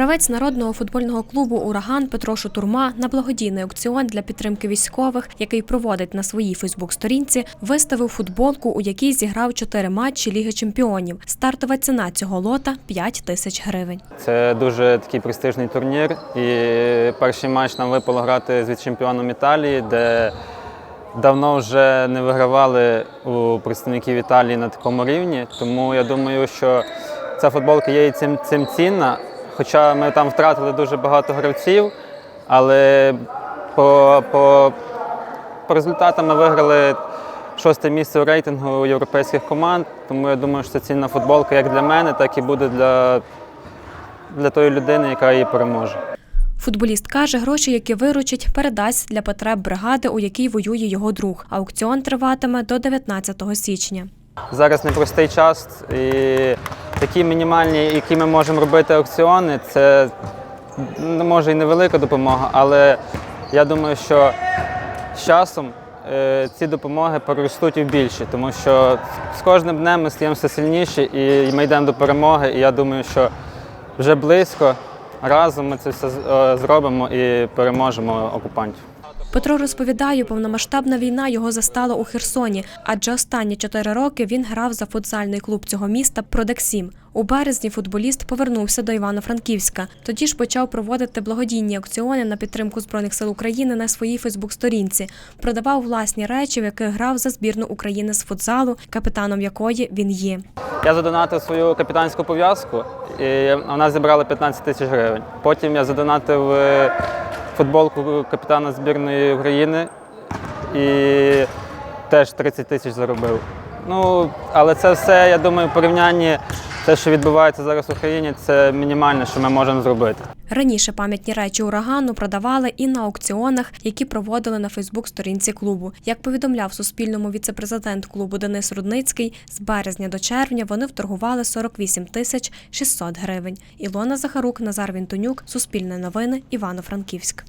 Гравець народного футбольного клубу Ураган Петро Шутурма на благодійний аукціон для підтримки військових, який проводить на своїй Фейсбук-сторінці, виставив футболку, у якій зіграв чотири матчі Ліги Чемпіонів. Стартова ціна цього лота 5 тисяч гривень. Це дуже такий престижний турнір. І перший матч нам випало грати з віце-чемпіоном Італії, де давно вже не вигравали у представників Італії на такому рівні. Тому я думаю, що ця футболка є і цим, цим цінна. Хоча ми там втратили дуже багато гравців, але по, по, по результатам ми виграли шосте місце у рейтингу європейських команд. Тому я думаю, що це цінна футболка як для мене, так і буде для, для тої людини, яка її переможе. Футболіст каже, гроші, які виручить, передасть для потреб бригади, у якій воює його друг. Аукціон триватиме до 19 січня. Зараз непростий час, і такі мінімальні, які ми можемо робити аукціони, це ну, може і невелика допомога, але я думаю, що з часом е, ці допомоги переростуть і в більші, тому що з кожним днем ми стаємо все сильніші і ми йдемо до перемоги. І я думаю, що вже близько разом ми це все е, зробимо і переможемо окупантів. Петро розповідає, повномасштабна війна його застала у Херсоні, адже останні чотири роки він грав за футзальний клуб цього міста Продексім. У березні футболіст повернувся до Івано-Франківська. Тоді ж почав проводити благодійні аукціони на підтримку збройних сил України на своїй Фейсбук-сторінці. Продавав власні речі, в яких грав за збірну України з футзалу, капітаном якої він є. Я задонатив свою капітанську пов'язку, і вона зібрала 15 тисяч гривень. Потім я задонатив е, футболку капітана збірної України і теж 30 тисяч заробив. Ну, але це все, я думаю, в порівнянні те, що відбувається зараз в Україні, це мінімальне, що ми можемо зробити. Раніше пам'ятні речі урагану продавали і на аукціонах, які проводили на Фейсбук-сторінці клубу. Як повідомляв Суспільному віце-президент клубу Денис Рудницький, з березня до червня вони вторгували 48 тисяч 600 гривень. Ілона Захарук, Назар Вінтонюк, Суспільне новини, Івано-Франківськ.